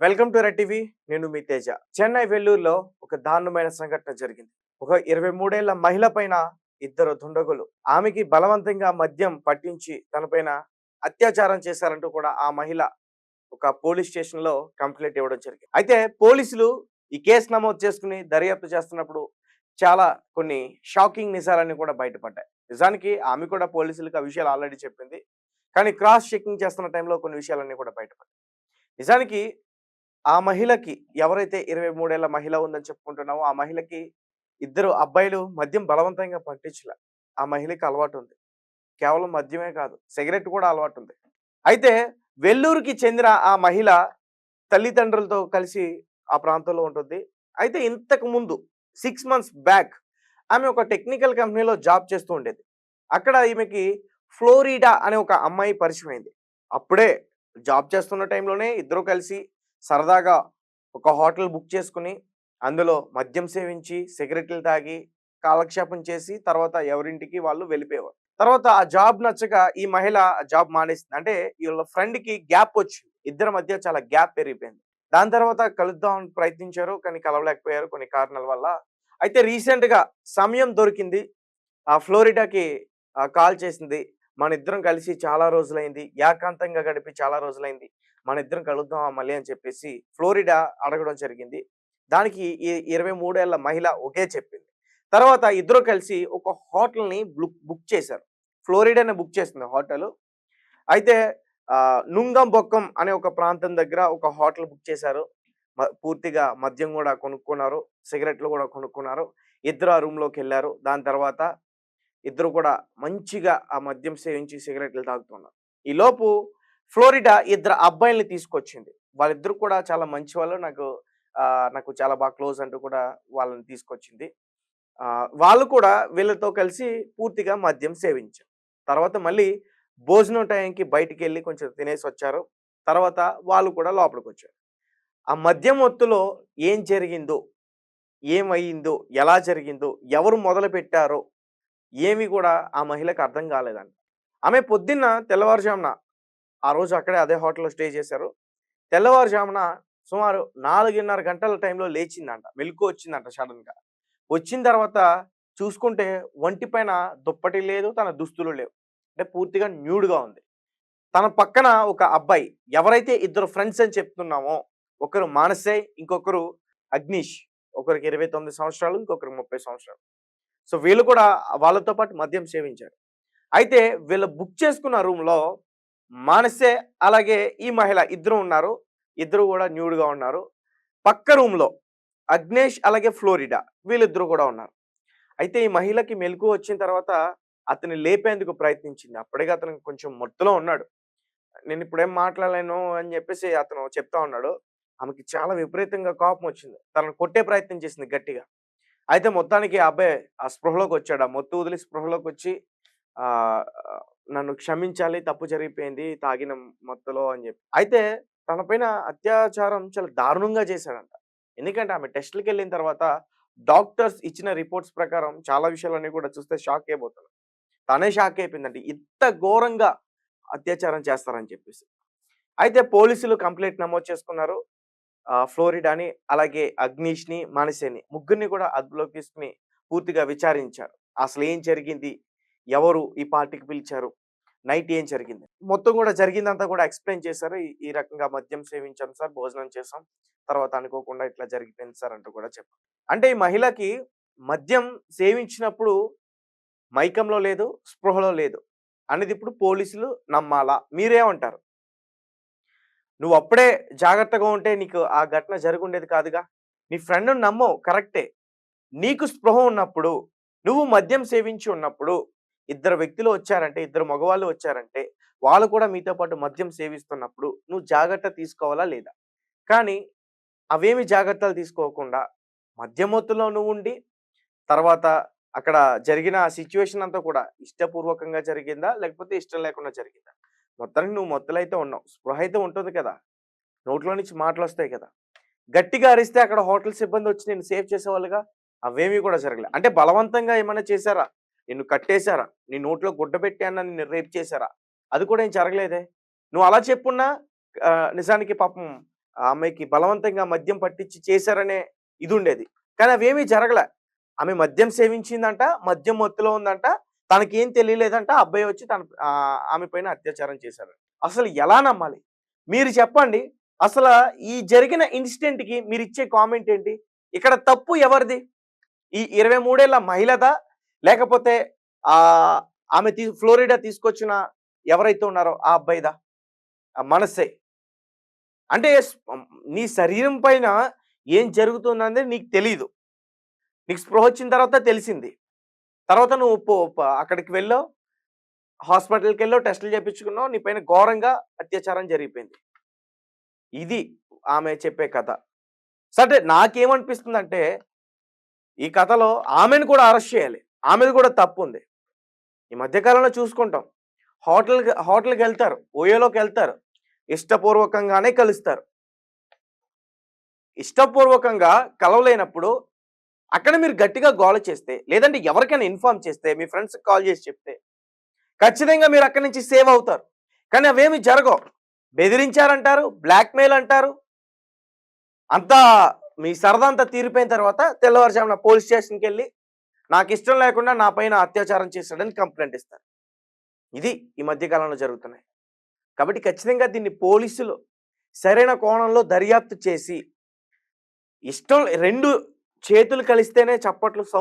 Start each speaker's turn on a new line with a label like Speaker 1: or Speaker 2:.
Speaker 1: Welcome to red TV. నేను మీ తేజ. చెన్నై వెల్లూరులో ఒక దారుణమైన సంఘటన జరిగింది. ఒక ఇరవై మూడేళ్ళ మహిళ పైన ఇద్దరు దుండగులు. ఆమెకి బలవంతంగా మద్యం పట్టించి తనపైన అత్యాచారం చేశారంటూ కూడా ఆ మహిళ ఒక పోలీస్ స్టేషన్లో కంప్లైంట్ ఇవ్వడం జరిగింది. అయితే పోలీసులు ఈ కేసు నమోదు చేసుకుని దర్యాప్తు చేస్తున్నప్పుడు చాలా కొన్ని షాకింగ్ నిజాలన్నీ కూడా బయటపడ్డాయి. నిజానికి ఆమె కూడా పోలీసులకు ఆ విషయాలు ఆల్రెడీ చెప్పింది. కానీ క్రాస్ చెకింగ్ చేస్తున్న టైంలో కొన్ని విషయాలన్నీ కూడా బయటపడ్డాయి. నిజానికి ఆ మహిళకి ఎవరైతే ఇరవై మూడేళ్ళ మహిళ ఉందని చెప్పుకుంటున్నామో ఆ మహిళకి ఇద్దరు అబ్బాయిలు మద్యం బలవంతంగా పట్టించలే. ఆ మహిళకి అలవాటు ఉంది కేవలం మద్యమే కాదు సిగరెట్ కూడా అలవాటు ఉంది అయితే వెల్లూరుకి చెందిన ఆ మహిళ తల్లిదండ్రులతో కలిసి ఆ ప్రాంతంలో ఉంటుంది. అయితే ఇంతకు ముందు సిక్స్ మంత్స్ బ్యాక్ ఆమె ఒక టెక్నికల్ కంపెనీలో జాబ్ చేస్తూ ఉండేది. అక్కడ ఈమెకి ఫ్లోరిడా అనే ఒక అమ్మాయి పరిచయం అయింది అప్పుడే జాబ్ చేస్తున్న టైంలోనే ఇద్దరు కలిసి సరదాగా ఒక హోటల్ బుక్ చేసుకుని అందులో మద్యం సేవించి సిగరెట్లు తాగి కాలక్షేపం చేసి తర్వాత ఎవరింటికి వాళ్ళు వెళ్ళిపోయేవారు. తర్వాత ఆ జాబ్ నచ్చక ఈ మహిళ ఆ జాబ్ మానేసింది. అంటే వీళ్ళ ఫ్రెండ్కి గ్యాప్ వచ్చింది. ఇద్దరి మధ్య చాలా గ్యాప్ పెరిగిపోయింది. దాని తర్వాత కలుద్దాం ప్రయత్నించారు కానీ కలవలేకపోయారు కొన్ని కారణాల వల్ల. అయితే రీసెంట్గా సమయం దొరికింది. ఆ ఫ్లోరిడాకి కాల్ చేసింది. మన ఇద్దరం కలిసి చాలా రోజులైంది. ఏకాంతంగా గడిపి చాలా రోజులైంది. మన ఇద్దరం కలుద్దాం మళ్ళీ అని చెప్పేసి ఫ్లోరిడా అడగడం జరిగింది. దానికి ఈ ఇరవై మూడేళ్ళ మహిళ ఒకే చెప్పింది. తర్వాత ఇద్దరు కలిసి ఒక హోటల్ని బుక్ బుక్ చేశారు. ఫ్లోరిడానే బుక్ చేసింది హోటల్. అయితే నుంగంబొక్కం బొక్కం అనే ఒక ప్రాంతం దగ్గర ఒక హోటల్ బుక్ చేశారు. మ- పూర్తిగా మద్యం కూడా కొనుక్కున్నారు. సిగరెట్లు కూడా కొనుక్కున్నారు. ఇద్దరు ఆ రూమ్లోకి వెళ్ళారు. దాని తర్వాత ఇద్దరు కూడా మంచిగా ఆ మద్యం సేవించి సిగరెట్లు తాగుతున్నారు. ఈ లోపు ఫ్లోరిడా ఇద్దరు అబ్బాయిల్ని తీసుకొచ్చింది. వాళ్ళిద్దరు కూడా చాలా మంచి వాళ్ళు నాకు నాకు చాలా బాగా క్లోజ్ అంటూ కూడా వాళ్ళని తీసుకొచ్చింది. వాళ్ళు కూడా వీళ్ళతో కలిసి పూర్తిగా మద్యం సేవించారు. తర్వాత మళ్ళీ భోజనం టైంకి బయటికి వెళ్ళి కొంచెం తినేసి వచ్చారు. తర్వాత వాళ్ళు కూడా లోపలికి వచ్చారు ఆ మద్యం ఒత్తులో ఏం జరిగిందో ఏమయ్యిందో ఎలా జరిగిందో ఎవరు మొదలు పెట్టారో ఏమి కూడా ఆ మహిళకు అర్థం కాలేదండి ఆమె పొద్దున్న తెల్లవారుజామున ఆ రోజు అక్కడే అదే హోటల్లో స్టే చేశారు. తెల్లవారుజామున సుమారు నాలుగున్నర గంటల టైంలో లేచిందంట. మెలకు వచ్చిందంట సడన్గా. వచ్చిన తర్వాత చూసుకుంటే ఒంటి పైన దుప్పటి లేదు తన దుస్తులు లేవు. అంటే పూర్తిగా న్యూడ్గా ఉంది. తన పక్కన ఒక అబ్బాయి ఎవరైతే ఇద్దరు ఫ్రెండ్స్ అని చెప్తున్నామో ఒకరు మానసే ఇంకొకరు అగ్నిష్. ఒకరికి ఇరవై తొమ్మిది సంవత్సరాలు ఇంకొకరికి ముప్పై సంవత్సరాలు. సో వీళ్ళు కూడా వాళ్ళతో పాటు మద్యం సేవించారు. అయితే వీళ్ళు బుక్ చేసుకున్న రూమ్లో మానసే అలాగే ఈ మహిళ ఇద్దరు ఉన్నారు. ఇద్దరు కూడా న్యూడ్గా ఉన్నారు. పక్క రూమ్లో అగ్నేష్ అలాగే ఫ్లోరిడా వీళ్ళిద్దరు కూడా ఉన్నారు. అయితే ఈ మహిళకి మెలకు వచ్చిన తర్వాత అతన్ని లేపేందుకు ప్రయత్నించింది. అప్పటికే అతను కొంచెం మొత్తులో ఉన్నాడు. నేను ఇప్పుడేం మాట్లాడలేను అని చెప్పేసి అతను చెప్తా ఉన్నాడు. ఆమెకి చాలా విపరీతంగా కోపం వచ్చింది. తనను కొట్టే ప్రయత్నం చేసింది గట్టిగా. అయితే మొత్తానికి ఆ అబ్బాయి ఆ స్పృహలోకి వచ్చాడు. ఆ మొత్తు వదిలి స్పృహలోకి వచ్చి నన్ను క్షమించాలి తప్పు జరిగిపోయింది తాగిన మత్తులో అని చెప్పి. అయితే తన పైన అత్యాచారం చాలా దారుణంగా చేశాడంట. ఎందుకంటే ఆమె టెస్ట్లకు వెళ్ళిన తర్వాత డాక్టర్స్ ఇచ్చిన రిపోర్ట్స్ ప్రకారం చాలా విషయాలన్నీ కూడా చూస్తే షాక్ అయిపోతాడు తనే షాక్ అయిపోయిందంటే ఇంత ఘోరంగా అత్యాచారం చేస్తారని చెప్పేసి. అయితే పోలీసులు కంప్లైంట్ నమోదు చేసుకున్నారు. ఆ, ఫ్లోరిడాని అలాగే అగ్నీష్ని మానసేని ముగ్గురిని కూడా అదుపులోకి తీసుకుని పూర్తిగా విచారించారు. అసలు ఏం జరిగింది? ఎవరు ఈ పార్టీకి పిలిచారు? నైట్ ఏం జరిగింది? మొత్తం కూడా జరిగిందంతా కూడా ఎక్స్ప్లెయిన్ చేశారు. ఈ- రకంగా మద్యం సేవించాం సార్ భోజనం చేసాం తర్వాత అనుకోకుండా ఇట్లా జరిగిపోయింది సార్ అంటూ కూడా చెప్పారు. అంటే ఈ మహిళకి మద్యం సేవించినప్పుడు మైకంలో లేదు స్పృహలో లేదు అనేది ఇప్పుడు పోలీసులు నమ్మాలా? మీరేమంటారు? నువ్వు అప్పుడే జాగ్రత్తగా ఉంటే నీకు ఆ ఘటన జరుగుండేది కాదుగా? నీ ఫ్రెండ్ను నమ్మవు కరెక్టే. నీకు స్పృహ ఉన్నప్పుడు నువ్వు మద్యం సేవించి ఉన్నప్పుడు ఇద్దరు వ్యక్తులు వచ్చారంటే ఇద్దరు మగవాళ్ళు వచ్చారంటే వాళ్ళు కూడా మీతో పాటు మద్యం సేవిస్తున్నప్పుడు నువ్వు జాగ్రత్త తీసుకోవాలా లేదా? కానీ అవేమి జాగ్రత్తలు తీసుకోకుండా మద్యమత్తులో నువ్వు ఉండి తర్వాత అక్కడ జరిగిన సిచ్యువేషన్ అంతా కూడా ఇష్టపూర్వకంగా జరిగిందా? లేకపోతే ఇష్టం లేకుండా జరిగిందా? మొత్తానికి నువ్వు మొత్తలు అయితే ఉన్నావు. స్పృహ అయితే ఉంటుంది కదా? నోట్లో నుంచి మాటలు వస్తాయి కదా? గట్టిగా అరిస్తే అక్కడ హోటల్ సిబ్బంది వచ్చి నేను సేవ్ చేసేవాళ్ళుగా? అవేమీ కూడా జరగలేదు అంటే బలవంతంగా ఏమైనా చేశారా? నిన్ను కట్టేశారా? నీ నోట్లో గుడ్డ పెట్టి అన్న నిన్ను రేప్ చేశారా? అది కూడా ఏం జరగలేదే. నువ్వు అలా చెప్పున్నా నిజానికి పాపం ఆమెకి బలవంతంగా మద్యం పట్టించి చేశారనే ఇది ఉండేది. కానీ అవేమీ జరగలే. ఆమె మద్యం సేవించిందంట మద్యం మత్తులో ఉందంట తనకేం తెలియలేదంట ఆ అబ్బాయి వచ్చి తన ఆ, ఆమె పైన అత్యాచారం చేశారు. అసలు ఎలా నమ్మాలి? మీరు చెప్పండి. అసలు ఈ జరిగిన ఇన్సిడెంట్కి మీరు ఇచ్చే కామెంట్ ఏంటి? ఇక్కడ తప్పు ఎవరిది? ఈ ఇరవై మూడేళ్ళ మహిళదా? లేకపోతే ఆ ఆమె తీ ఫ్లోరిడా తీసుకొచ్చిన ఎవరైతే ఉన్నారో ఆ అబ్బాయిదా? ఆ మనస్సే అంటే నీ శరీరం పైన ఏం జరుగుతుందనేది నీకు తెలీదు. నీకు స్పృహ వచ్చిన తర్వాత తెలిసింది. తర్వాత నువ్వు అక్కడికి వెళ్ళావు హాస్పిటల్కి వెళ్ళావు టెస్టులు చేయించుకున్నావు నీ పైన ఘోరంగా అత్యాచారం జరిగిపోయింది. ఇది ఆమె చెప్పే కథ. సరే నాకేమనిపిస్తుందంటే ఈ కథలో ఆమెను కూడా అరెస్ట్ చేయాలి. ఆమెది కూడా తప్పు ఉంది ఈ మధ్యకాలంలో చూసుకుంటాం. హోటల్ హోటల్కి వెళ్తారు ఓయోలోకి వెళ్తారు ఇష్టపూర్వకంగానే కలుస్తారు. ఇష్టపూర్వకంగా కలవలేనప్పుడు అక్కడ మీరు గట్టిగా గోల చేస్తే లేదంటే ఎవరికైనా ఇన్ఫార్మ్ చేస్తే మీ ఫ్రెండ్స్కి కాల్ చేసి చెప్తే ఖచ్చితంగా మీరు అక్కడి నుంచి సేవ్ అవుతారు. కానీ అవేమి జరగవు. బెదిరించారంటారు బ్లాక్మెయిల్ అంటారు. అంతా మీ సరదా అంతా తీరిపోయిన తర్వాత తెల్లవారుజామున పోలీస్ స్టేషన్కి వెళ్ళి నాకు ఇష్టం లేకుండా నా పైన అత్యాచారం చేశాడని కంప్లైంట్ ఇస్తారు. ఇది ఈ మధ్యకాలంలో జరుగుతున్నాయి. కాబట్టి ఖచ్చితంగా దీన్ని పోలీసులు సరైన కోణంలో దర్యాప్తు చేసి ఇష్టం రెండు చేతులు కలిస్తేనే చప్పట్లు సౌండ్